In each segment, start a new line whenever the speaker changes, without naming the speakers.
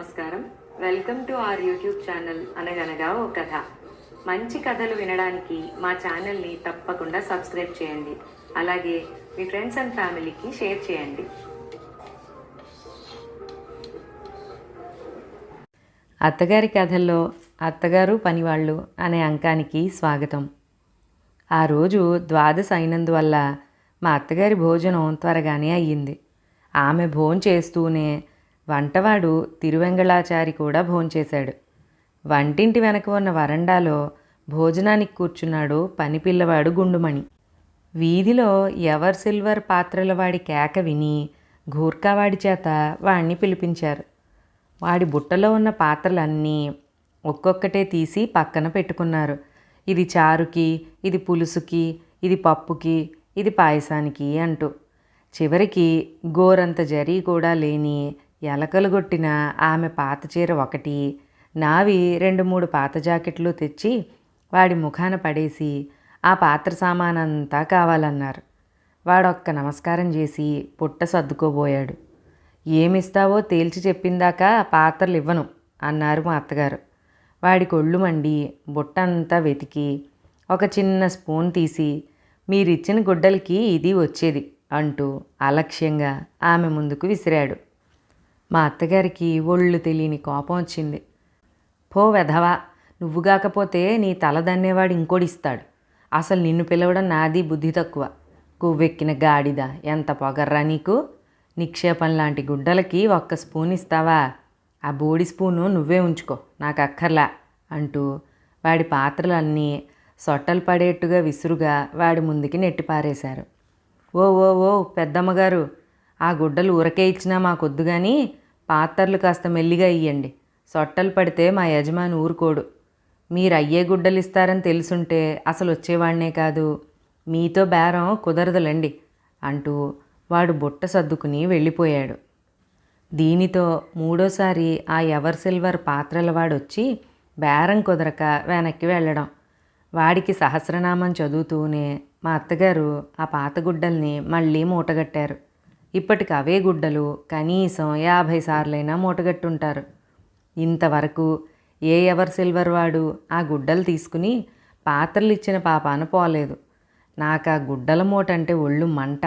నమస్కారం. Welcome to our YouTube channel అనగనగా ఓ కథ. మంచి కథలు వినడానికి మా ఛానల్ని తప్పకుండా సబ్స్క్రైబ్ చేయండి. అలాగే మీ ఫ్రెండ్స్ అండ్ ఫ్యామిలీకి షేర్ చేయండి. అత్తగారి కథల్లో అత్తగారు పనివాళ్ళు అనే అంకానికి స్వాగతం. ఆ రోజు ద్వాదశ అయినందువల్ల మా అత్తగారి భోజనం త్వరగానే అయ్యింది. ఆమె భోంచేస్తూనే వంటవాడు తిరువెంగళాచారి కూడా భోంచేశాడు. వంటింటి వెనక ఉన్న వరండాలో భోజనానికి కూర్చున్నాడు పని పిల్లవాడు గుండుమణి. వీధిలో ఎవర్ సిల్వర్ పాత్రల వాడి కేక విని గూర్ఖావాడి చేత వాణ్ణి పిలిపించారు. వాడి బుట్టలో ఉన్న పాత్రలన్నీ ఒక్కొక్కటే తీసి పక్కన పెట్టుకున్నారు. ఇది చారుకి ఇది పులుసుకి ఇది పప్పుకి ఇది పాయసానికి అంటూ. చివరికి గోరంత జరీ కూడా లేని ఎలకలు కొట్టిన ఆమె పాత చీర ఒకటి నావి రెండు మూడు పాత జాకెట్లు తెచ్చి వాడి ముఖాన పడేసి ఆ పాత్ర సామానంతా కావాలన్నారు. వాడొక్క నమస్కారం చేసి పుట్ట సర్దుకోబోయాడు. ఏమిస్తావో తేల్చి చెప్పిందాక పాత్రలు ఇవ్వను అన్నారు మా అత్తగారు. వాడి కొళ్ళు మండి బుట్టంతా వెతికి ఒక చిన్న స్పూన్ తీసి మీరిచ్చిన గుడ్డలకి ఇది వచ్చేది అంటూ అలక్ష్యంగా ఆమె ముందుకు విసిరాడు. మా అత్తగారికి ఒళ్ళు తెలియని కోపం వచ్చింది. పో వెధవా నువ్వు కాకపోతే నీ తల దన్నేవాడు ఇంకోడిస్తాడు. అసలు నిన్ను పిలవడం నాది బుద్ధి తక్కువ. కొవ్వెక్కిన గాడిద ఎంత పొగర్రా నీకు? నిక్షేపం లాంటి గుడ్డలకి ఒక్క స్పూన్ ఇస్తావా? ఆ బోడి స్పూను నువ్వే ఉంచుకో నాకు అక్కర్లా అంటూ వాడి పాత్రలన్నీ సొట్టలు పడేట్టుగా విసురుగా వాడి ముందుకి నెట్టిపారేశారు. ఓ ఓ ఓ పెద్దమ్మగారు ఆ గుడ్డలు ఊరకే ఇచ్చినా మాకొద్దు కానీ పాత్రలు కాస్త మెల్లిగా ఇయ్యండి. సొట్టలు పడితే మా యజమాని ఊరుకోడు. మీరు అయ్యే గుడ్డలు ఇస్తారని తెలుసుంటే అసలు వచ్చేవాడినే కాదు. మీతో బేరం కుదరదులండి అంటూ వాడు బుట్ట సర్దుకుని వెళ్ళిపోయాడు. దీనితో మూడోసారి ఆ ఎవర్ సిల్వర్ పాత్రల వాడొచ్చి బేరం కుదరక వెనక్కి వెళ్ళడం. వాడికి సహస్రనామం చదువుతూనే మా అత్తగారు ఆ పాత గుడ్డల్ని మళ్ళీ మూటగట్టారు. ఇప్పటికి అవే గుడ్డలు కనీసం యాభై సార్లైనా మూటగట్టుంటారు. ఇంతవరకు ఏ ఎవర్ సిల్వర్ వాడు ఆ గుడ్డలు తీసుకుని పాత్రలు ఇచ్చిన పాపాన పోలేదు. నాకు ఆ గుడ్డల మూట అంటే ఒళ్ళు మంట.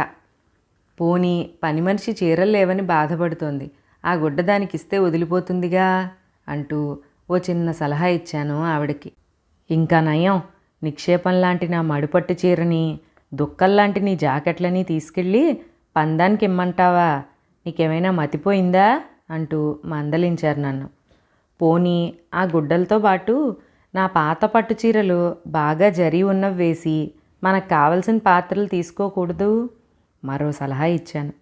పోనీ పని మనిషి చీరలు లేవని బాధపడుతోంది. ఆ గుడ్డ దానికి ఇస్తే వదిలిపోతుందిగా అంటూ ఓ చిన్న సలహా ఇచ్చాను ఆవిడకి. ఇంకా నయం. నిక్షేపం లాంటి నా మడిపట్టు చీరని దుక్కల్లాంటి నీ జాకెట్లని తీసుకెళ్ళి పందానికి ఇమ్మంటావా నీకేమైనా మతిపోయిందా? అంటూ మందలించారు నన్ను. పోనీ ఆ గుడ్డలతో పాటు నా పాత పట్టు చీరలు బాగా జరి ఉన్నవి వేసి మనకు కావలసిన పాత్రలు తీసుకోకూడదు? మరో సలహా ఇచ్చాను.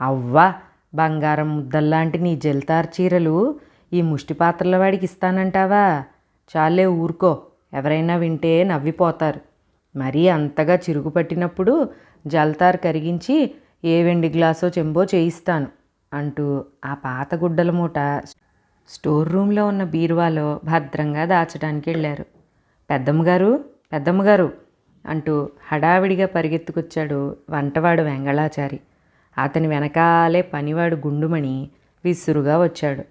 అవ్వా! బంగారం ముద్దల్లాంటి నీ జల్తార్ చీరలు ఈ ముష్టి పాత్రల వాడికి ఇస్తానంటావా? చాలే ఊరుకో. ఎవరైనా వింటే నవ్విపోతారు. మరీ అంతగా చిరుగు పట్టినప్పుడు జల్తార్ కరిగించి ఏ వెండి గ్లాసో చెంబో చేయిస్తాను అంటూ ఆ పాత గుడ్డల మూట స్టోర్ రూమ్లో ఉన్న బీరువాలో భద్రంగా దాచడానికి వెళ్ళారు. పెద్దమ్మగారు పెద్దమ్మగారు అంటూ హడావిడిగా పరిగెత్తుకొచ్చాడు వంటవాడు వెంగళాచారి. అతని వెనకాలే పనివాడు గుండుమణి విసురుగా వచ్చాడు.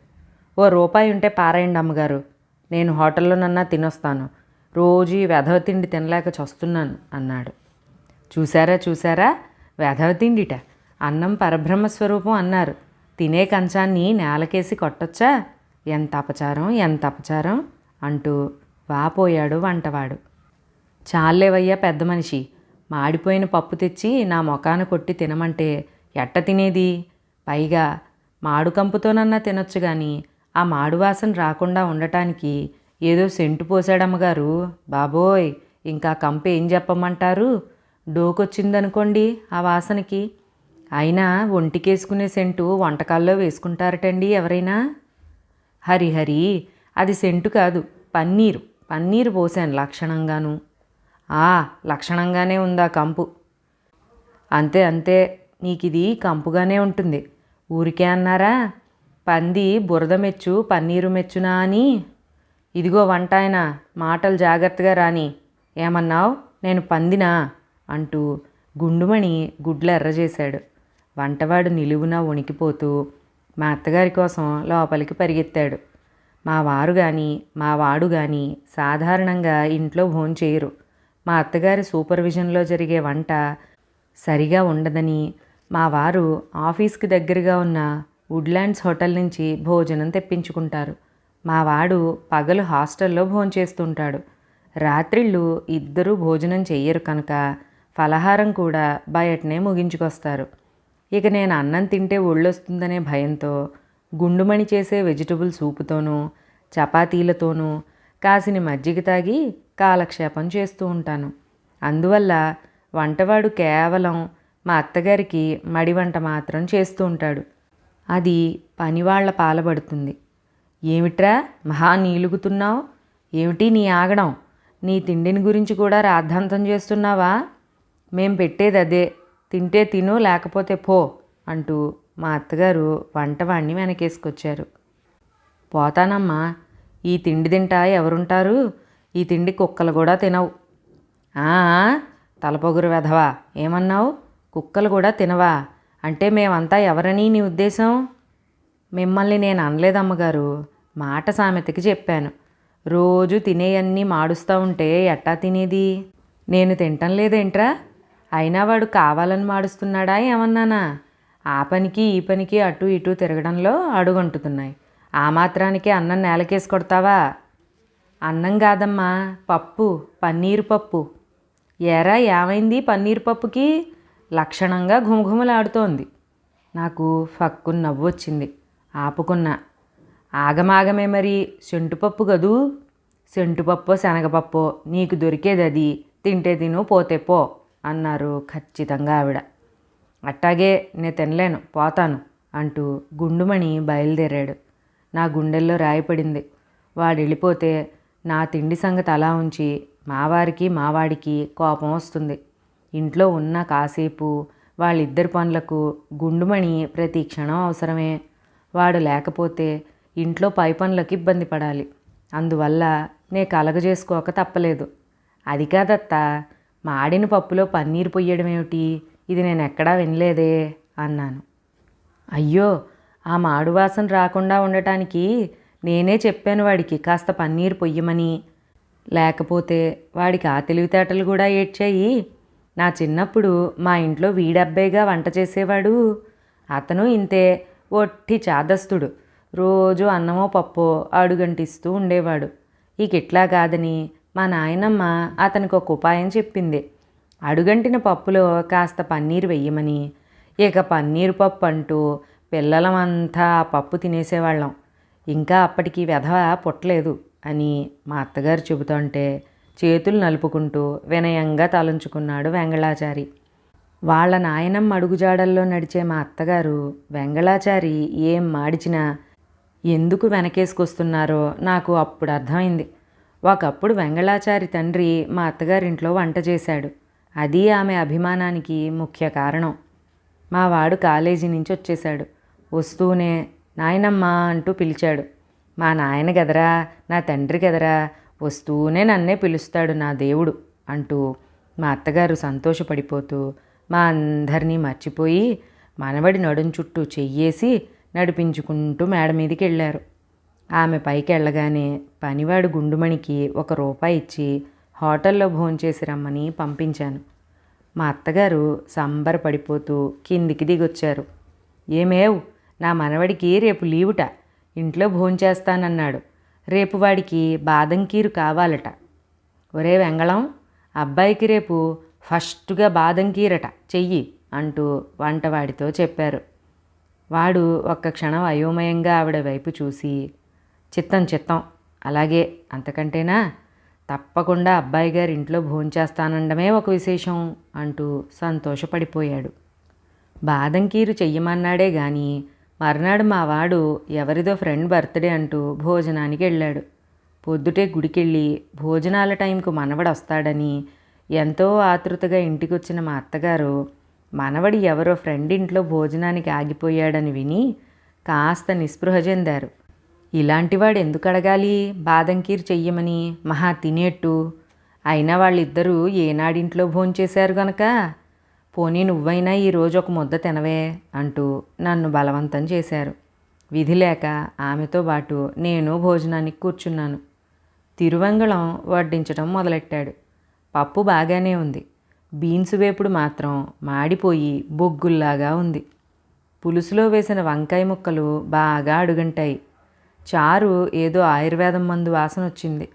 ఓ రూపాయి ఉంటే పారాయండి అమ్మగారు. నేను హోటల్లోనన్నా తినొస్తాను. రోజు ఈ వెధవ తిండి తినలేక చస్తున్నాను అన్నాడు. చూసారా చూసారా? వెధవ తిండిట. అన్నం పరబ్రహ్మ స్వరూపం అన్నారు. తినే కంచాన్ని నేలకేసి కొట్టొచ్చా? ఎంత అపచారం ఎంత అపచారం? అంటూ వాపోయాడు వంటవాడు. చాలేవయ్యా పెద్ద మనిషి. మాడిపోయిన పప్పు తెచ్చి నా మొఖాన కొట్టి తినమంటే ఎట్ట తినేది? పైగా మాడుకంపుతోనన్నా తినొచ్చు కానీ ఆ మాడు వాసన రాకుండా ఉండటానికి ఏదో సెంటు పోసాడమ్మగారు బాబోయ్ ఇంకా కంపు ఏం చెప్పమంటారు? డోకొచ్చిందనుకోండి ఆ వాసనకి. అయినా ఒంటికేసుకునే సెంటు వంటకాల్లో వేసుకుంటారటండి ఎవరైనా. హరి హరి అది సెంటు కాదు పన్నీరు. పన్నీరు పోసాను లక్షణంగాను. ఆ లక్షణంగానే ఉందా కంపు. అంతే అంతే నీకు ఇది కంపుగానే ఉంటుంది. ఊరికే అన్నారా? పంది బురద మెచ్చు పన్నీరు మెచ్చునా అని. ఇదిగో వంట ఆయన మాటలు జాగ్రత్తగా రాని. ఏమన్నావు? నేను పందినా? అంటూ గుండుమణి గుడ్లు ఎర్రజేశాడు వంటవాడు నిలువున వణికిపోతూ మా అత్తగారి కోసం లోపలికి పరిగెత్తాడు. మా వారు కానీ మా వాడు కానీ సాధారణంగా ఇంట్లో భోంచేయరు మా అత్తగారి సూపర్విజన్లో జరిగే వంట సరిగా ఉండదని మా వారు ఆఫీస్కి దగ్గరగా ఉన్న వుడ్లాండ్స్ హోటల్ నుంచి భోజనం తెప్పించుకుంటారు. మా వాడు పగలు హాస్టల్లో భోంచేస్తుంటాడు రాత్రిళ్ళు ఇద్దరూ భోజనం చెయ్యరు కనుక ఫలహారం కూడా బయటనే ముగించుకొస్తారు. ఇక నేను అన్నం తింటే ఒళ్ళొస్తుందనే భయంతో గుండుమణి చేసే వెజిటబుల్ సూపుతోనూ చపాతీలతోనూ కాసిని మజ్జిగ తాగి కాలక్షేపం చేస్తూ ఉంటాను. అందువల్ల వంటవాడు కేవలం మా అత్తగారికి మడి వంట మాత్రం చేస్తూ ఉంటాడు. అది పనివాళ్ళ పాలబడుతుంది. ఏమిట్రా మహా నీలుగుతున్నావు? ఏమిటి నీ ఆగడం? నీ తిండిని గురించి కూడా రాద్ధాంతం చేస్తున్నావా? మేం పెట్టేది అదే. తింటే తిను లేకపోతే పో అంటూ మా అత్తగారు వంటవాణ్ణి వెనకేసుకొచ్చారు. పోతానమ్మా ఈ తిండి తింటా ఎవరుంటారు? ఈ తిండి కుక్కలు కూడా తినవు. తలపొగురు వెధవా ఏమన్నావు? కుక్కలు కూడా తినవా? అంటే మేమంతా ఎవరని నీ ఉద్దేశం? మిమ్మల్ని నేను అనలేదమ్మగారు మాట సామెతకి చెప్పాను. రోజు తినేయన్నీ మాడుస్తూ ఉంటే ఎట్టా తినేది? నేను తింటం లేదేంట్రా? అయినా వాడు కావాలని మాడుస్తున్నాడా ఏమన్నానా? ఆ పనికి ఈ పనికి అటు ఇటు తిరగడంలో అడుగంటుతున్నాయి. ఆ మాత్రానికి అన్నం నేలకేసి కొడతావా? అన్నం కాదమ్మా పప్పు పన్నీరు పప్పు. ఎరా ఏమైంది పన్నీర్ పప్పుకి? లక్షణంగా ఘుమఘుమలాడుతోంది. నాకు ఫక్కున నవ్వు వచ్చింది ఆపుకున్నా. ఆగమాగమే మరి సెంటుపప్పు కదూ? సెంటుపప్పో శనగపప్పో నీకు దొరికేది అది తింటే తిను పోతే పో. అన్నారు ఖచ్చితంగా ఆవిడ. అట్టాగే నేను తినలేను పోతాను అంటూ గుండుమణి బయలుదేరాడు. నా గుండెల్లో రాయపడింది. వాడు వెళ్ళిపోతే నా తిండి సంగతి అలా ఉంచి మావారికి మావాడికి కోపం వస్తుంది. ఇంట్లో ఉన్న కాసేపు వాళ్ళిద్దరి పనులకు గుండుమణి ప్రతి క్షణం అవసరమే. వాడు లేకపోతే ఇంట్లో పై పనులకు ఇబ్బంది పడాలి. అందువల్ల నే కలగజేసుకోక తప్పలేదు. అది కాదత్తా మాడిన పప్పులో పన్నీరు పొయ్యడం ఏమిటి ఇది నేను ఎక్కడా వినలేదే అన్నాను. అయ్యో ఆ మాడు వాసన రాకుండా ఉండటానికి నేనే చెప్పాను వాడికి కాస్త పన్నీరు పొయ్యమని. లేకపోతే వాడికి ఆ తెలివితేటలు కూడా ఏడ్చాయి. నా చిన్నప్పుడు మా ఇంట్లో వీడబ్బాయిగా వంట చేసేవాడు. అతను ఇంతే ఒట్టి చాదస్తుడు. రోజు అన్నమో పప్పో అడుగంటిస్తూ ఉండేవాడు. ఇక ఇట్లా కాదని మా నాయనమ్మ అతనికి ఒక ఉపాయం చెప్పింది. అడుగంటిన పప్పులో కాస్త పన్నీరు వెయ్యమని. ఇక పన్నీరు పప్పు అంటూ పిల్లలమంతా ఆ పప్పు తినేసేవాళ్ళం. ఇంకా అప్పటికి వెధవ పుట్టలేదు అని మా అత్తగారు చెబుతుంటే చేతులు నలుపుకుంటూ వినయంగా తలంచుకున్నాడు వెంగళాచారి. వాళ్ళ నాయనమ్మ అడుగుజాడల్లో నడిచే మా అత్తగారు వెంగళాచారి ఏం మాడిచినా ఎందుకు వెనకేసుకొస్తున్నారో నాకు అప్పుడు అర్థమైంది. ఒకప్పుడు వెంగళాచారి తండ్రి మా అత్తగారింట్లో వంట చేశాడు. అది ఆమె అభిమానానికి ముఖ్య కారణం. మా వాడు కాలేజీ నుంచి వచ్చేశాడు. వస్తూనే నాయనమ్మా అంటూ పిలిచాడు. మా నాయన గదరా నా తండ్రి గదరా వస్తూనే నన్నే పిలుస్తాడు నా దేవుడు అంటూ మా అత్తగారు సంతోషపడిపోతూ మా అందరినీ మర్చిపోయి మనవడి నడుం చుట్టూ చెయ్యేసి నడిపించుకుంటూ మేడ మీదకి వెళ్ళారు ఆమె పైకి వెళ్ళగానే పనివాడు గుండుమణికి ఒక రూపాయి ఇచ్చి హోటల్లో భోంచేసి రమ్మని పంపించాను. మా అత్తగారు సంబరపడిపోతూ కిందికి దిగొచ్చారు. ఏమేవ్ నా మనవడికి రేపు లీవుట ఇంట్లో భోంచేస్తానన్నాడు. రేపు వాడికి బాదం కీరు కావాలట. ఒరే వెంగళం అబ్బాయికి రేపు ఫస్ట్గా బాదం కీరట చెయ్యి అంటూ వంటవాడితో చెప్పారు. వాడు ఒక్క క్షణం అయోమయంగా ఆవిడ వైపు చూసి చిత్తం చిత్తం. అలాగే అంతకంటేనా? తప్పకుండా అబ్బాయి గారి ఇంట్లో భోంచేస్తానండమే ఒక విశేషం అంటూ సంతోషపడిపోయాడు. బాదం కీరు చెయ్యమన్నాడే గాని మర్నాడు మా వాడు ఎవరిదో ఫ్రెండ్ బర్త్డే అంటూ భోజనానికి వెళ్ళాడు. పొద్దుటే గుడికెళ్ళి భోజనాల టైంకు మనవడు వస్తాడని ఎంతో ఆతృతగా ఇంటికొచ్చిన మా అత్తగారు మనవడి ఎవరో ఫ్రెండ్ ఇంట్లో భోజనానికి ఆగిపోయాడని విని కాస్త నిస్పృహ చెందారు. ఇలాంటివాడు ఎందుకు అడగాలి? బాదంకీర్ చెయ్యమని మహా తినేట్టు. అయినా వాళ్ళిద్దరూ ఏనాడింట్లో భోంచేశారు గనక? పోనీ నువ్వైనా ఈరోజు ఒక ముద్ద తినవే అంటూ నన్ను బలవంతం చేశారు. విధి లేక ఆమెతో పాటు నేను భోజనానికి కూర్చున్నాను. తిరువంగళం వడ్డించడం మొదలెట్టాడు. పప్పు బాగానే ఉంది. బీన్స్ వేపుడు మాత్రం మాడిపోయి బొగ్గుల్లాగా ఉంది. పులుసులో వేసిన వంకాయ ముక్కలు బాగా అడుగంటాయి. చారు ఏదో ఆయుర్వేదం మందు వాసన వచ్చింది.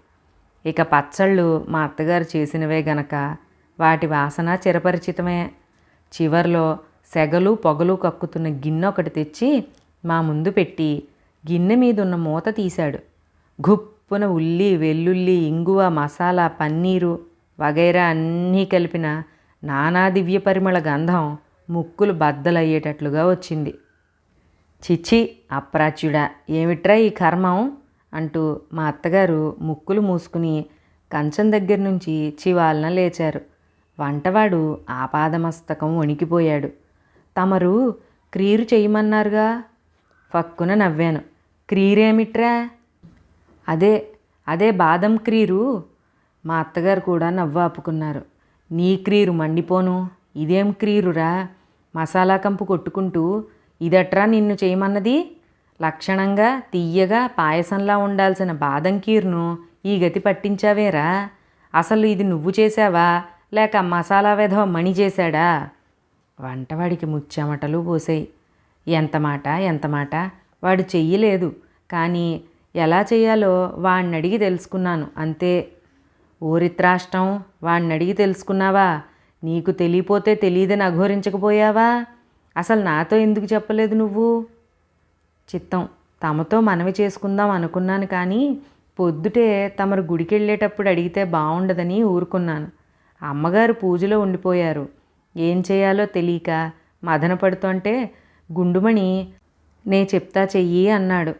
ఇక పచ్చళ్ళు మా అత్తగారు చేసినవే గనక వాటి వాసన చిరపరిచితమే. చివర్లో సెగలు పొగలు కక్కుతున్న గిన్నె ఒకటి తెచ్చి మా ముందు పెట్టి గిన్నె మీద ఉన్న మూత తీశాడు. గుప్పున ఉల్లి వెల్లుల్లి ఇంగువ మసాలా పన్నీరు వగైరా అన్నీ కలిపిన నానా దివ్య పరిమళ గంధం ముక్కులు బద్దలయ్యేటట్లుగా వచ్చింది. చిచ్చి అప్రాచ్యుడా ఏమిట్రా ఈ కర్మం? అంటూ మా అత్తగారు ముక్కులు మూసుకుని కంచం దగ్గర నుంచి చివాలన లేచారు. వంటవాడు ఆపాదమస్తకం వణికిపోయాడు. తమరు క్రీరు చేయమన్నారుగా ఫక్కున నవ్వాను. క్రీరేమిట్రా? అదే అదే బాదం క్రీరు? మా అత్తగారు కూడా నవ్వు ఆపుకున్నారు. నీ క్రీరు మండిపోను. ఇదేం క్రీరురా? మసాలా కంపు కొట్టుకుంటూ ఇదట్రా నిన్ను చేయమన్నది? లక్షణంగా తీయగా పాయసంలా ఉండాల్సిన బాదం కీర్ను ఈ గతి పట్టించావేరా? అసలు ఇది నువ్వు చేసావా లేక మసాలా వెధవ మణి చేశాడా? వంటవాడికి ముచ్చెమటలు పోసాయి. ఎంత మాట ఎంత మాట? వాడు చెయ్యలేదు. కానీ ఎలా చేయాలో వాడిని అడిగి తెలుసుకున్నాను. అంతే. ఊరిత్రాష్టం వాడిని అడిగి తెలుసుకున్నావా? నీకు తెలియపోతే తెలియదని అఘోరించకపోయావా? అసలు నాతో ఎందుకు చెప్పలేదు నువ్వు? చిత్తం తమతో మనవి చేసుకుందాం అనుకున్నాను కానీ పొద్దుటే తమరు గుడికెళ్ళేటప్పుడు అడిగితే బాగుండదని ఊరుకున్నాను. అమ్మగారు పూజలో ఉండిపోయారు. ఏం చేయాలో తెలియక మదన పడుతుంటే గుండుమణి నే చెప్తా చెయ్యి అన్నాడు.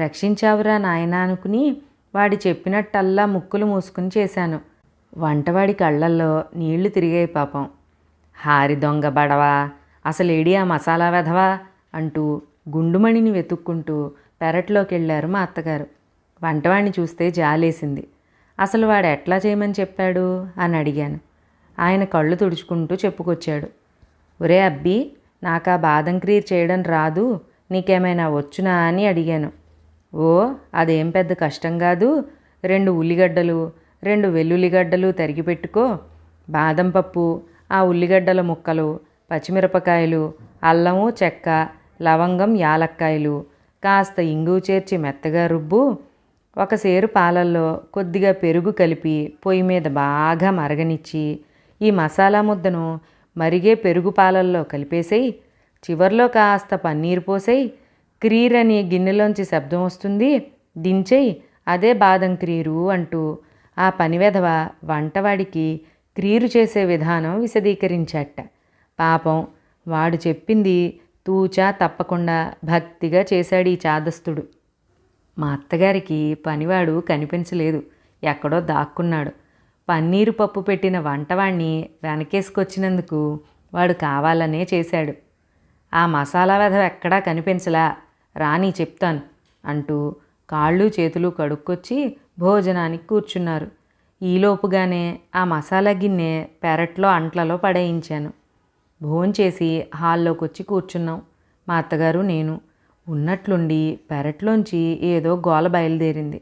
రక్షించావురా నాయనా అనుకుని వాడి చెప్పినట్టల్లా ముక్కులు మూసుకుని చేశాను. వంటవాడి కళ్ళల్లో నీళ్ళు తిరిగాయి పాపం. హారి దొంగ బడవా అసలేడి ఆ మసాలా వెధవా? అంటూ గుండుమణిని వెతుక్కుంటూ పెరట్లోకి వెళ్ళారు మా అత్తగారు. వంటవాణ్ణి చూస్తే జాలేసింది. అసలు వాడు ఎట్లా చేయమని చెప్పాడు? అని అడిగాను. ఆయన కళ్ళు తుడుచుకుంటూ చెప్పుకొచ్చాడు. ఒరే అబ్బి నాకు ఆ బాదం క్రీర్ చేయడం రాదు నీకేమైనా వచ్చునా అని అడిగాను. ఓ అదేం పెద్ద కష్టం కాదు. రెండు ఉల్లిగడ్డలు రెండు వెల్లుల్లిగడ్డలు తరిగి పెట్టుకో. బాదం పప్పు ఆ ఉల్లిగడ్డల ముక్కలు పచ్చిమిరపకాయలు అల్లము చెక్క లవంగం యాలక్కాయలు కాస్త ఇంగువ చేర్చి మెత్తగా రుబ్బు ఒక సేరు పాలల్లో కొద్దిగా పెరుగు కలిపి పొయ్యి మీద బాగా మరగనిచ్చి ఈ మసాలా ముద్దను మరిగే పెరుగు పాలల్లో కలిపేసేయి. చివర్లో కాస్త పన్నీరు పోసేయి. క్రీర్ అని గిన్నెలోంచి శబ్దం వస్తుంది. దించేయి. అదే బాదం క్రీరు అంటూ ఆ పనివెధవ వంటవాడికి క్రీరు చేసే విధానం విశదీకరించాట. పాపం వాడు చెప్పింది తూచా తప్పకుండా భక్తిగా చేశాడు ఈ చాదస్తుడు. మా అత్తగారికి పనివాడు కనిపించలేదు. ఎక్కడో దాక్కున్నాడు. పన్నీరు పప్పు పెట్టిన వంటవాణ్ణి వెనకేసుకొచ్చినందుకు వాడు కావాలనే చేశాడు. ఆ మసాలా వెధ ఎక్కడా కనిపించలా. రాని చెప్తాను అంటూ కాళ్ళు చేతులు కడుక్కొచ్చి భోజనానికి కూర్చున్నారు. ఈలోపుగానే ఆ మసాలా గిన్నె పెరట్లో అంట్లలో పడేయించాను. భోంచేసి హాల్లోకి వచ్చి కూర్చున్నాం. మా అత్తగారు నేను ఉన్నట్లుండి పెరట్లోంచి ఏదో గోల బయలుదేరింది.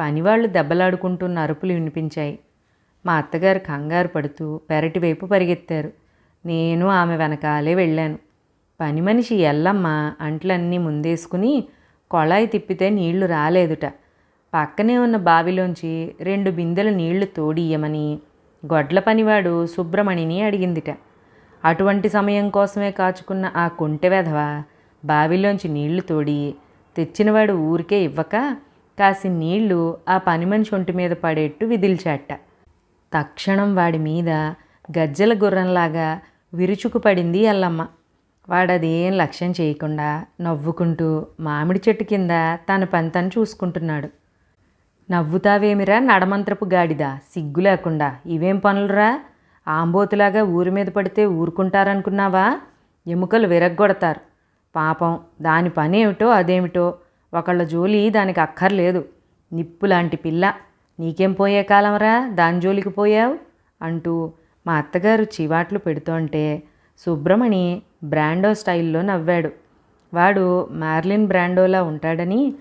పనివాళ్ళు దెబ్బలాడుకుంటున్న అరుపులు వినిపించాయి. మా అత్తగారు కంగారు పడుతూ పెరటి వైపు పరిగెత్తారు. నేను ఆమె వెనకాలే వెళ్ళాను. పని మనిషి ఎల్లమ్మ అంట్లన్నీ ముందేసుకుని కొళాయి తిప్పితే నీళ్ళు రాలేదుట. పక్కనే ఉన్న బావిలోంచి రెండు బిందెల నీళ్ళు తోడియ్యమని గొడ్ల పనివాడు సుబ్రమణిని అడిగిందిట. అటువంటి సమయం కోసమే కాచుకున్న ఆ కొంటె వెధవ బావిలోంచి నీళ్ళు తోడి తెచ్చినవాడు ఊరికే ఇవ్వక కాసి నీళ్ళు ఆ పని మనిషి ఒంటి మీద పడేట్టు విదిల్చాట. తక్షణం వాడి మీద గజ్జల గుర్రంలాగా విరుచుకుపడింది అల్లమ్మ. వాడదేం లక్ష్యం చేయకుండా నవ్వుకుంటూ మామిడి చెట్టు కింద తన పని తను చూసుకుంటున్నాడు. నవ్వుతావేమిరా నడమంత్రపు గాడిదా? సిగ్గు లేకుండా ఇవేం పనులురా? ఆంబోతులాగా ఊరి మీద పడితే ఊరుకుంటారనుకున్నావా? ఎముకలు విరగ్గొడతారు. పాపం దాని పని ఏమిటో అదేమిటో ఒకళ్ళ జోలి దానికి అక్కర్లేదు. నిప్పులాంటి పిల్ల. నీకేం పోయే కాలంరా? దాని జోలికి పోయావు? అంటూ మా అత్తగారు చివాట్లు పెడుతోంటే సుబ్రమణి బ్రాండో స్టైల్లో నవ్వాడు. వాడు మార్లిన్ బ్రాండోలా ఉంటాడని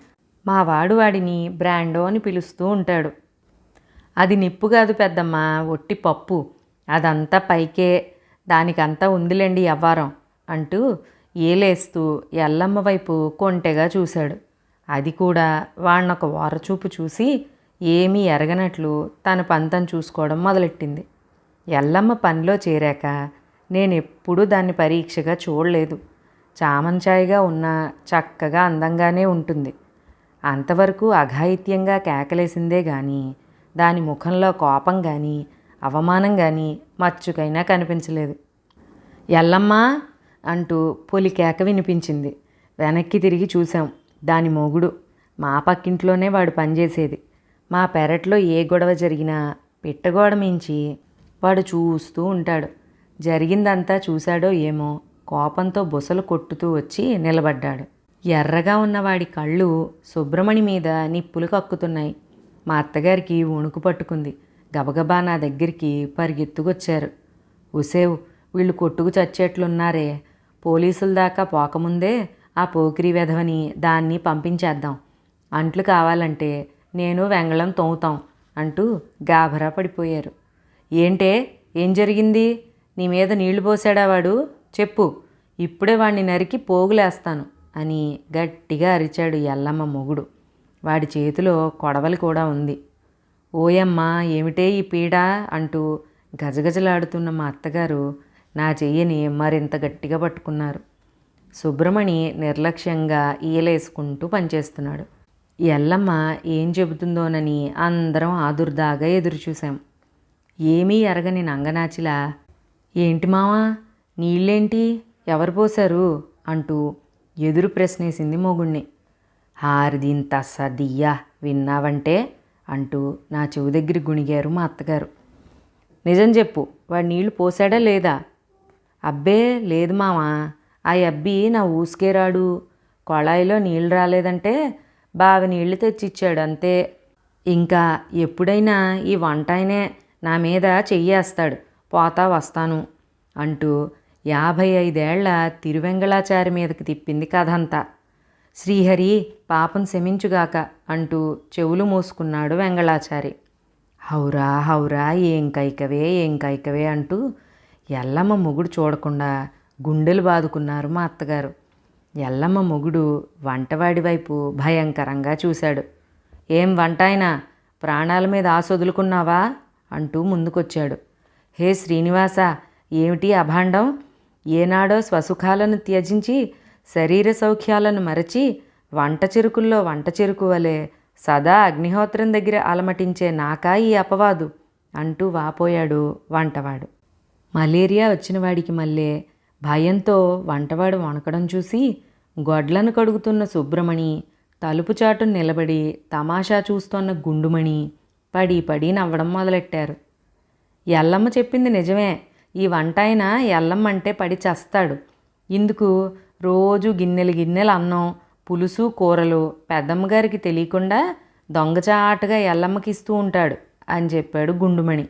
మా వాడు వాడిని బ్రాండో అని పిలుస్తూ ఉంటాడు. అది నిప్పు కాదు పెద్దమ్మ ఒట్టి పప్పు. అదంతా పైకే దానికంతా ఉందిలేండి అవ్వారం అంటూ ఏలేస్తూ ఎల్లమ్మ వైపు కొంటెగా చూశాడు. అది కూడా వాణ్ణొక ఓరచూపు చూసి ఏమీ ఎరగనట్లు తన పంతం చూసుకోవడం మొదలెట్టింది. ఎల్లమ్మ పనిలో చేరాక నేను ఎప్పుడూ దాన్ని పరీక్షగా చూడలేదు. చామంచాయిగా ఉన్నా చక్కగా అందంగానే ఉంటుంది. అంతవరకు అఘాయిత్యంగా కేకలేసిందే కానీ దాని ముఖంలో కోపం కానీ అవమానం కానీ మచ్చుకైనా కనిపించలేదు. ఎల్లమ్మా అంటూ పొలి కేక వినిపించింది. వెనక్కి తిరిగి చూశాం. దాని మొగుడు. మా పక్కింట్లోనే వాడు పనిచేసేది. మా పెరట్లో ఏ గొడవ జరిగినా పిట్టగోడ మించి వాడు చూస్తూ ఉంటాడు. జరిగిందంతా చూశాడో ఏమో కోపంతో బుసలు కొట్టుతూ వచ్చి నిలబడ్డాడు. ఎర్రగా ఉన్న వాడి కళ్ళు సుబ్రమణి మీద నిప్పులు కక్కుతున్నాయి. మా అత్తగారికి వణుకు పట్టుకుంది. గబగబా నా దగ్గరికి పరిగెత్తుకొచ్చారు. ఉసేవ్ వీళ్ళు కొట్టుకు చచ్చేట్లున్నారే. పోలీసుల దాకా పోకముందే ఆ పోకిరి వెధవని దాన్ని పంపించేద్దాం. అంట్లు కావాలంటే నేను వెంగళం తోముతాం అంటూ గాభరా పడిపోయారు. ఏంటే? ఏం జరిగింది? నీ మీద నీళ్ళు పోసాడా వాడు? చెప్పు. ఇప్పుడే వాడిని నరికి పోగులేస్తాను అని గట్టిగా అరిచాడు ఎల్లమ్మ మొగుడు. వాడి చేతిలో కొడవలి కూడా ఉంది. ఓయమ్మా ఏమిటే ఈ పీడ? అంటూ గజగజలాడుతున్న మా అత్తగారు నా చెయ్యిని మరింత గట్టిగా పట్టుకున్నారు. సుబ్రమణి నిర్లక్ష్యంగా ఈలేసుకుంటూ పనిచేస్తున్నాడు. ఎల్లమ్మ ఏం చెబుతుందోనని అందరం ఆదుర్దాగా ఎదురుచూశాం. ఏమీ ఎరగని నంగనాచిలా ఏంటి మావా నీళ్ళేంటి? ఎవరు పోశారు? అంటూ ఎదురు ప్రశ్నేసింది మొగుణ్ణి. హారిదింత సదియ్యా విన్నావంటే అంటూ నా చెవు దగ్గర గుణిగారు మా అత్తగారు. నిజం చెప్పు వాడు నీళ్ళు పోసాడా లేదా? అబ్బే లేదు మావా ఆ అబ్బి నా ఊసుకే రాడు. కొళాయిలో నీళ్ళు రాలేదంటే బావి నీళ్ళు తెచ్చిచ్చాడు అంతే. ఇంకా ఎప్పుడైనా ఈ వంట ఆయనే నా మీద చెయ్యేస్తాడు పోతా వస్తాను అంటూ యాభై ఐదేళ్ళ తిరువెంగళాచారి మీదకి తిప్పింది కథంతా శ్రీహరి పాపం శమించుగాక అంటూ చెవులు మూసుకున్నాడు వెంగళాచారి. హౌరా హౌరా ఏం కైకవే ఏం కైకవే అంటూ ఎల్లమ్మ మొగుడు చూడకుండా గుండెలు బాదుకున్నారు మా అత్తగారు. ఎల్లమ్మ మొగుడు వంటవాడి వైపు భయంకరంగా చూశాడు. ఏం వంట అయినా ప్రాణాల మీద ఆశ వదులుకున్నావా? అంటూ ముందుకొచ్చాడు. హే శ్రీనివాస ఏమిటి అభాండం? ఏనాడో స్వసుఖాలను త్యజించి శరీర సౌఖ్యాలను మరచి వంట చెరుకుల్లో వంట చెరుకు వలె సదా అగ్నిహోత్రం దగ్గర అలమటించే నాకా ఈ అపవాదు అంటూ వాపోయాడు వంటవాడు. మలేరియా వచ్చినవాడికి మళ్ళీ భయంతో వంటవాడు వణకడం చూసి గొడ్లను కడుగుతున్న సుబ్రమణి తలుపు చాటును నిలబడి తమాషా చూస్తోన్న గుండుమణి పడి పడి నవ్వడం మొదలెట్టారు. ఎల్లమ్మ చెప్పింది నిజమే ఈ వంట అయినా ఎల్లమ్మ అంటే పడి చస్తాడు. ఇందుకు రోజు గిన్నెలు గిన్నెలు అన్నం పులుసు కూరలు. పెద్దమ్మగారికి తెలియకుండా దొంగచాటుగా ఎల్లమ్మకి ఇస్తూ ఉంటాడు అని చెప్పాడు గుండుమణి.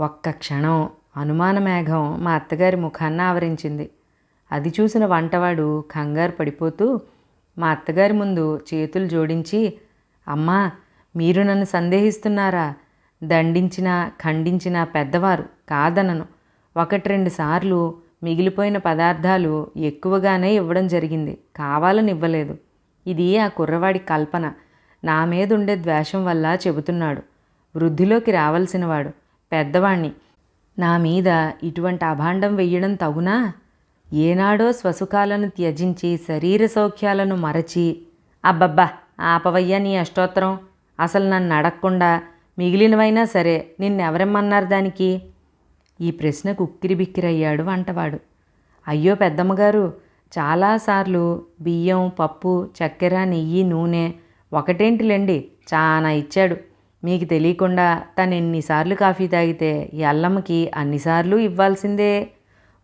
ఒక్క క్షణం అనుమాన మేఘం మా అత్తగారి ముఖాన్ని ఆవరించింది. అది చూసిన వంటవాడు కంగారు పడిపోతూ మా అత్తగారి ముందు చేతులు జోడించి అమ్మా మీరు నన్ను సందేహిస్తున్నారా? దండించిన ఖండించిన పెద్దవారు కాదనను. ఒకటి రెండు సార్లు మిగిలిపోయిన పదార్థాలు ఎక్కువగానే ఇవ్వడం జరిగింది. కావాలని ఇవ్వలేదు. ఇది ఆ కుర్రవాడి కల్పన. నా మీద ఉండే ద్వేషం వల్ల చెబుతున్నాడు. వృద్ధిలోకి రావలసినవాడు. పెద్దవాణ్ణి. నా మీద ఇటువంటి అభాండం వెయ్యడం తగునా? ఏనాడో స్వసుఖాలను త్యజించి శరీర సౌఖ్యాలను మరచి అబ్బబ్బా ఆపవయ్యా నీ అష్టోత్తరం. అసలు నన్ను అడగకుండా మిగిలినవైనా సరే నిన్నెవరెమ్మన్నారు దానికి? ఈ ప్రశ్నకు ఉక్కిరిబిక్కిరయ్యాడు వంటవాడు. అయ్యో పెద్దమ్మగారు చాలాసార్లు బియ్యం పప్పు చక్కెర నెయ్యి నూనె ఒకటేంటిలేండి చాలా ఇచ్చాడు. మీకు తెలియకుండా తను ఎన్నిసార్లు కాఫీ తాగితే ఎల్లమ్మకి అన్నిసార్లు ఇవ్వాల్సిందే.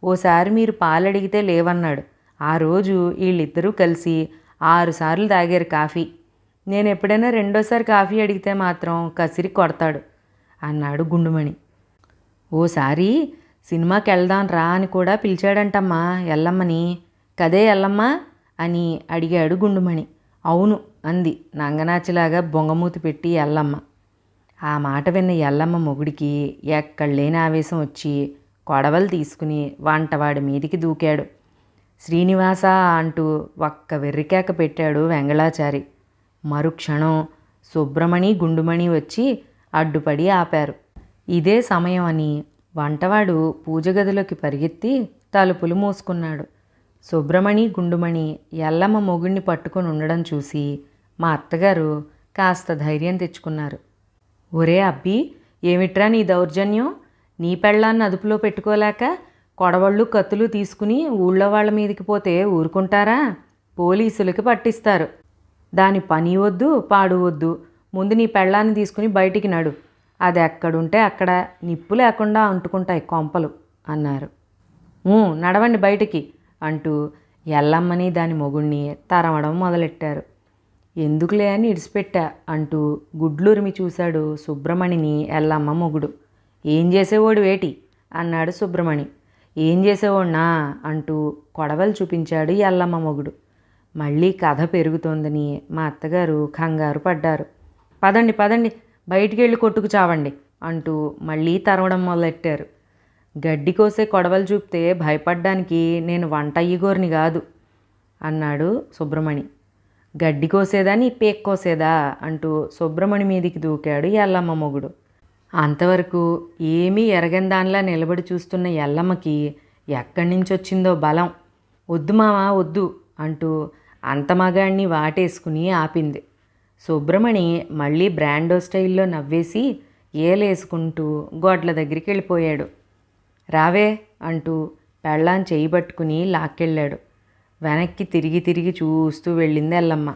ఓసారి మీరు పాలు అడిగితే లేవన్నాడు. ఆ రోజు వీళ్ళిద్దరూ కలిసి ఆరుసార్లు తాగారు కాఫీ. నేను ఎప్పుడైనా రెండోసారి కాఫీ అడిగితే మాత్రం కసిరి కొడతాడు అన్నాడు గుండుమణి. ఓసారి సినిమాకి వెళ్దాం రా అని కూడా పిలిచాడంటమ్మా ఎల్లమ్మని. కదే ఎల్లమ్మ అని అడిగాడు గుండుమణి. అవును అంది నంగనాచిలాగా బొంగమూతి పెట్టి ఎల్లమ్మ. ఆ మాట విన్న ఎల్లమ్మ మొగుడికి ఎక్కడ లేని ఆవేశం వచ్చి కొడవలు తీసుకుని వంటవాడి మీదికి దూకాడు. శ్రీనివాస అంటూ ఒక్క వెర్రికేక పెట్టాడు వెంగళాచారి. మరుక్షణం సుబ్రమణి గుండుమణి వచ్చి అడ్డుపడి ఆపారు. ఇదే సమయం అని వంటవాడు పూజ గదిలోకి పరిగెత్తి తలుపులు మూసుకున్నాడు. సుబ్రమణి గుండుమణి ఎల్లమ్మ మొగుడిని పట్టుకొని ఉండడం చూసి మా అత్తగారు కాస్త ధైర్యం తెచ్చుకున్నారు. ఒరే అబ్బి ఏమిట్రా నీ దౌర్జన్యం? నీ పెళ్ళాన్ని అదుపులో పెట్టుకోలేక కొడవళ్ళు కత్తులు తీసుకుని ఊళ్ళో వాళ్ళ మీదకి పోతే ఊరుకుంటారా? పోలీసులకి పట్టిస్తారు. దాని పని వద్దు పాడు వద్దు. ముందు నీ పెళ్ళాన్ని తీసుకుని బయటికి నడు. అది ఎక్కడుంటే అక్కడ నిప్పు లేకుండా అంటుకుంటాయి కొంపలు అన్నారు. నడవండి బయటికి అంటూ ఎల్లమ్మని దాని మొగుణ్ణి తరమడం మొదలెట్టారు. ఎందుకులే అని ఇడిసిపెట్టా అంటూ గుడ్లూరిమి చూశాడు సుబ్రమణిని ఎల్లమ్మ మొగుడు. ఏం చేసేవాడు వేటి? అన్నాడు సుబ్రమణి. ఏం చేసేవాడినా అంటూ కొడవలు చూపించాడు ఎల్లమ్మ మొగుడు. మళ్ళీ కథ పెరుగుతోందని మా అత్తగారు కంగారు పడ్డారు. పదండి పదండి. బయటికి వెళ్ళి కొట్టుకు చావండి అంటూ మళ్ళీ తరవడం మొదలెట్టారు. గడ్డి కోసే కొడవలు చూపితే భయపడ్డానికి నేను వంట అయ్యగోరిని కాదు అన్నాడు సుబ్రమణి. గడ్డి కోసేదాని పేక్ కోసేదా అంటూ సుబ్రమణి మీదికి దూకాడు ఎల్లమ్మ మొగుడు. అంతవరకు ఏమీ ఎరగని దానిలా నిలబడి చూస్తున్న ఎల్లమ్మకి ఎక్కడి నుంచి వచ్చిందో బలం. వద్దు మావా వద్దు అంటూ అంత మగాడిని వాటేసుకుని ఆపింది. సుబ్రమణి మళ్ళీ బ్రాండో స్టైల్లో నవ్వేసి ఏలేసుకుంటూ గొడ్ల దగ్గరికి వెళ్ళిపోయాడు. రావే అంటూ పెళ్ళాన్ని చేయి పట్టుకుని లాక్కెళ్ళాడు. వెనక్కి తిరిగి తిరిగి చూస్తూ వెళ్ళింది ఎల్లమ్మ.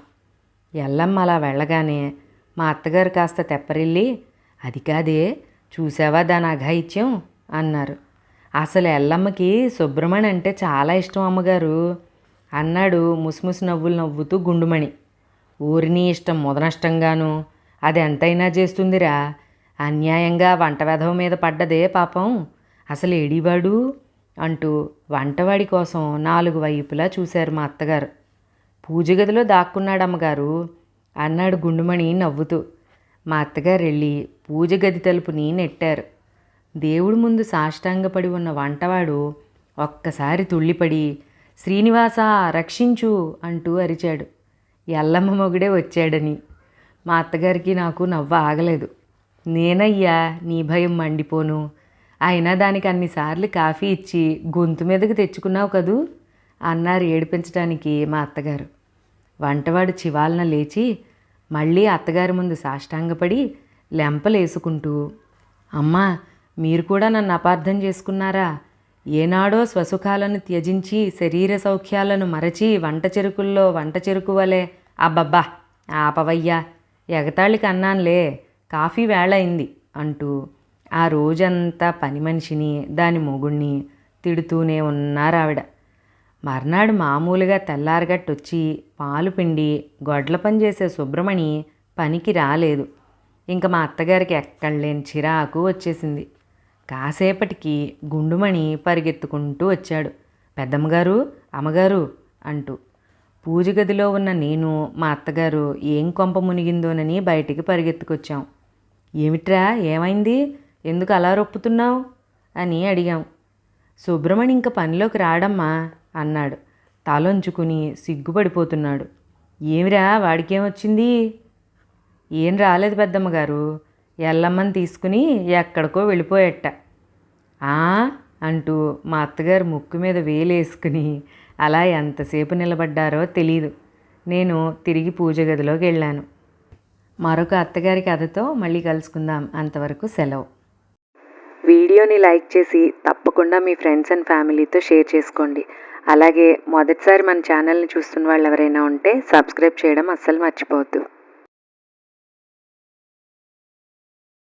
ఎల్లమ్మ అలా వెళ్ళగానే మా అత్తగారు కాస్త తెప్పరిల్లి అది కాదే చూసావా దాని అఘాయిత్యం అన్నారు. అసలు ఎల్లమ్మకి సుబ్రమణి అంటే చాలా ఇష్టం అమ్మగారు అన్నాడు ముసిముసి నవ్వులు నవ్వుతూ గుండుమణి. ఊరిని ఇష్టం ముదనష్టంగాను. అది ఎంతైనా చేస్తుందిరా. అన్యాయంగా వంట వెధవ మీద పడ్డదే పాపం. అసలు ఏడివాడు? అంటూ వంటవాడి కోసం నాలుగు వైపులా చూశారు మా అత్తగారు. పూజ గదిలో దాక్కున్నాడు అమ్మగారు అన్నాడు గుండుమణి నవ్వుతూ. మా అత్తగారు వెళ్ళి పూజ గది తలుపుని నెట్టారు. దేవుడి ముందు సాష్టాంగపడి ఉన్న వంటవాడు ఒక్కసారి తుళ్ళిపడి శ్రీనివాస రక్షించు అంటూ అరిచాడు. ఎల్లమ్మ మొగుడే వచ్చాడని. మా అత్తగారికి నాకు నవ్వు ఆగలేదు. నేనయ్యా నీ భయం మండిపోను. అయినా దానికి అన్నిసార్లు కాఫీ ఇచ్చి గొంతు మీదకి తెచ్చుకున్నావు కదూ? అన్నారు ఏడిపించడానికి మా అత్తగారు. వంటవాడు చివాలన లేచి మళ్ళీ అత్తగారి ముందు సాష్టాంగపడి లెంపలేసుకుంటూ అమ్మా మీరు కూడా నన్ను అపార్థం చేసుకున్నారా? ఏనాడో స్వసుఖాలను త్యజించి శరీర సౌఖ్యాలను మరచి వంట చెరుకుల్లో వంట చెరుకు వలె అబ్బబ్బా ఆపవయ్యా ఎగతాళికి అన్నానులే కాఫీ వేళయింది అంటూ ఆ రోజంతా పని మనిషిని దాని మొగుణ్ణి తిడుతూనే ఉన్నారావిడ. మర్నాడు మామూలుగా తెల్లారగట్టొచ్చి పాలు పిండి గొడ్ల పని చేసే సుబ్రమణి పనికి రాలేదు. ఇంక మా అత్తగారికి ఎక్కడలేని చిరాకు వచ్చేసింది. కాసేపటికి గుండుమణి పరిగెత్తుకుంటూ వచ్చాడు. పెద్దమ్మగారు అమ్మగారు అంటూ. పూజ గదిలో ఉన్న నేను మా అత్తగారు ఏం కొంప మునిగిందోనని బయటికి పరిగెత్తుకొచ్చాం. ఏమిట్రా ఏమైంది? ఎందుకు అలా రొప్పుతున్నావు? అని అడిగాం. సుబ్రమణి ఇంక పనిలోకి రాడమ్మా అన్నాడు. తలొంచుకుని సిగ్గుపడిపోతున్నాడు. ఏమిరా వాడికేమొచ్చింది ఏం రాలేదు పెద్దమ్మగారు. ఎల్లమ్మని తీసుకుని ఎక్కడికో వెళ్ళిపోయట. "ఆ?" అంటూ మా అత్తగారు ముక్కు మీద వేలేసుకుని అలా ఎంతసేపు నిలబడ్డారో తెలీదు. నేను తిరిగి పూజ గదిలోకి వెళ్ళాను. మరొక అత్తగారి కథతో మళ్ళీ కలుసుకుందాం. అంతవరకు సెలవు. వీడియోని లైక్ చేసి తప్పకుండా మీ ఫ్రెండ్స్ అండ్ ఫ్యామిలీతో షేర్ చేసుకోండి. అలాగే మొదటిసారి మన ఛానల్ని చూస్తున్న వాళ్ళు ఎవరైనా ఉంటే సబ్స్క్రైబ్ చేయడం అస్సలు మర్చిపోవద్దు.